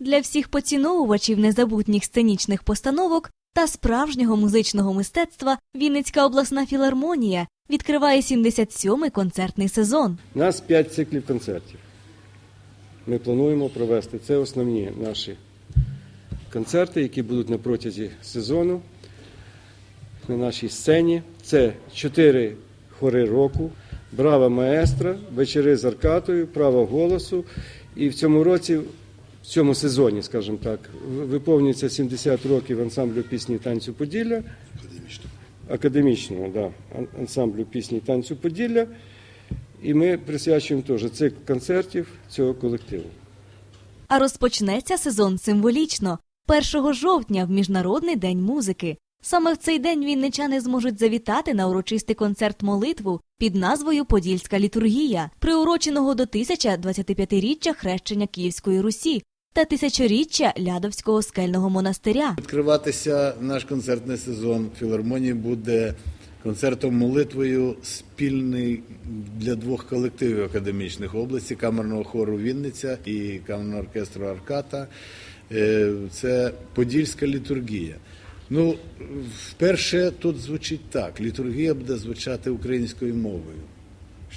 Для всіх поціновувачів незабутніх сценічних постановок та справжнього музичного мистецтва Вінницька обласна філармонія відкриває 77-й концертний сезон. У нас 5 циклів концертів. Ми плануємо провести. Це основні наші концерти, які будуть на протязі сезону на нашій сцені. Це чотири хори року, брава маестра, вечори з аркатою, право голосу. І в цьому році, в цьому сезоні, скажімо так, виповнюється 70 років ансамблю пісні танцю Поділля. Академічного, да, ансамблю пісні танцю Поділля. І ми присвячуємо теж цикл концертів цього колективу. А розпочнеться сезон символічно 1 жовтня в Міжнародний день музики. Саме в цей день вінничани зможуть завітати на урочистий концерт молитву під назвою Подільська літургія, приуроченого до 1025-річчя хрещення Київської Русі та тисячоріччя Лядовського скельного монастиря. Відкриватися наш концертний сезон філармонії буде концертом молитвою спільний для двох колективів академічних області камерного хору Вінниця і камерного оркестру Арката. Е, Це Подільська літургія. Ну, вперше тут звучить так: літургія буде звучати українською мовою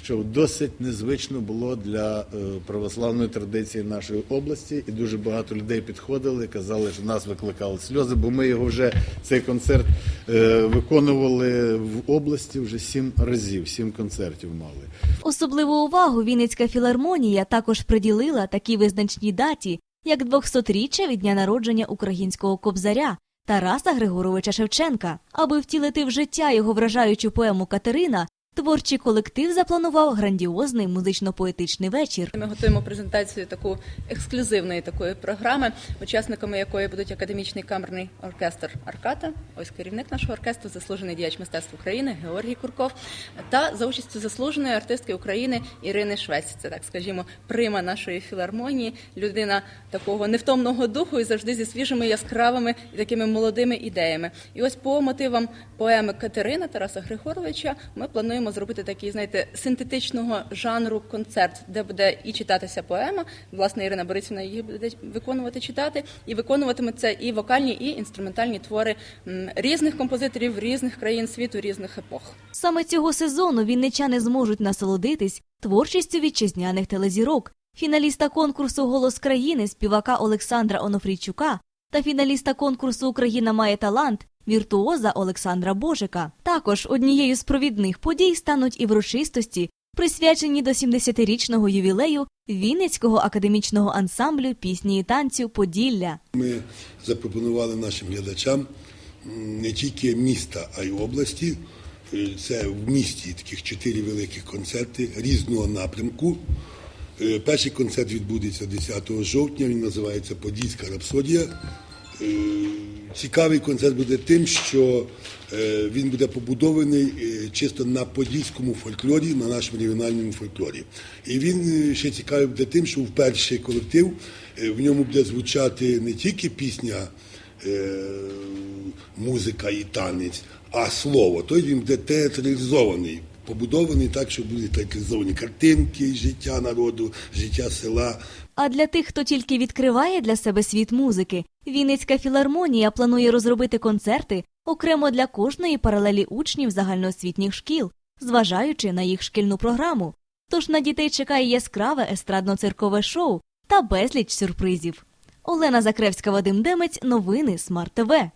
що досить незвично було для е, православної традиції нашої області, і дуже багато людей підходили, казали, що нас викликали сльози, бо ми його вже цей концерт е, виконували в області вже сім разів, сім концертів мали. Особливу увагу Вінницька філармонія також приділила такій визначній даті, як 200-річчя від дня народження українського кобзаря Тараса Григоровича Шевченка. Аби втілити в життя його вражаючу поему Катерина, творчий колектив запланував грандіозний музично-поетичний вечір. Ми готуємо презентацію таку ексклюзивної такої програми, учасниками якої будуть академічний камерний оркестр Арката, ось керівник нашого оркестру, заслужений діяч мистецтв України Георгій Курков, та за участю заслуженої артистки України Ірини Швець. Це так скажімо, прима нашої філармонії, людина такого невтомного духу і завжди зі свіжими яскравими і такими молодими ідеями. І ось по мотивам поеми Катерина Тараса Григоровича ми плануємо зробити такий, знаєте, синтетичного жанру концерт, де буде і читатися поема. Власне, Ірина Борисівна її буде виконувати читати, і виконуватиметься і вокальні, і інструментальні твори різних композиторів різних країн світу, різних епох. Саме цього сезону вінничани зможуть насолодитись творчістю вітчизняних телезірок, фіналіста конкурсу Голос країни співака Олександра Онофрійчука та фіналіста конкурсу Україна має талант віртуоза Олександра Божика. Також однією з провідних подій стануть і врочистості, присвячені до 70-річного ювілею Вінницького академічного ансамблю пісні і танцю Поділля. Ми запропонували нашим глядачам не тільки міста, а й області. Е, Це в місті таких чотири великих концерти різного напрямку. Е, Перший концерт відбудеться 10 жовтня. Він називається Подільська рапсодія. Цікавий концерт буде тим, що е, він буде побудований е, чисто на подільському фольклорі, на нашому регіональному фольклорі. І він е, ще цікавий буде тим, що вперше колектив в ньому буде звучати не тільки пісня, музика і танець, а слово. Тобто він буде театралізований. Побудований так, що будуть театралізовані картинки, життя народу, життя села. А для тих, хто тільки відкриває для себе світ музики, Вінницька філармонія планує розробити концерти окремо для кожної паралелі учнів загальноосвітніх шкіл, зважаючи на їх шкільну програму. Тож на дітей чекає яскраве естрадно-циркове шоу та безліч сюрпризів. Олена Закревська, Вадим Демець, новини Смарт ТВ.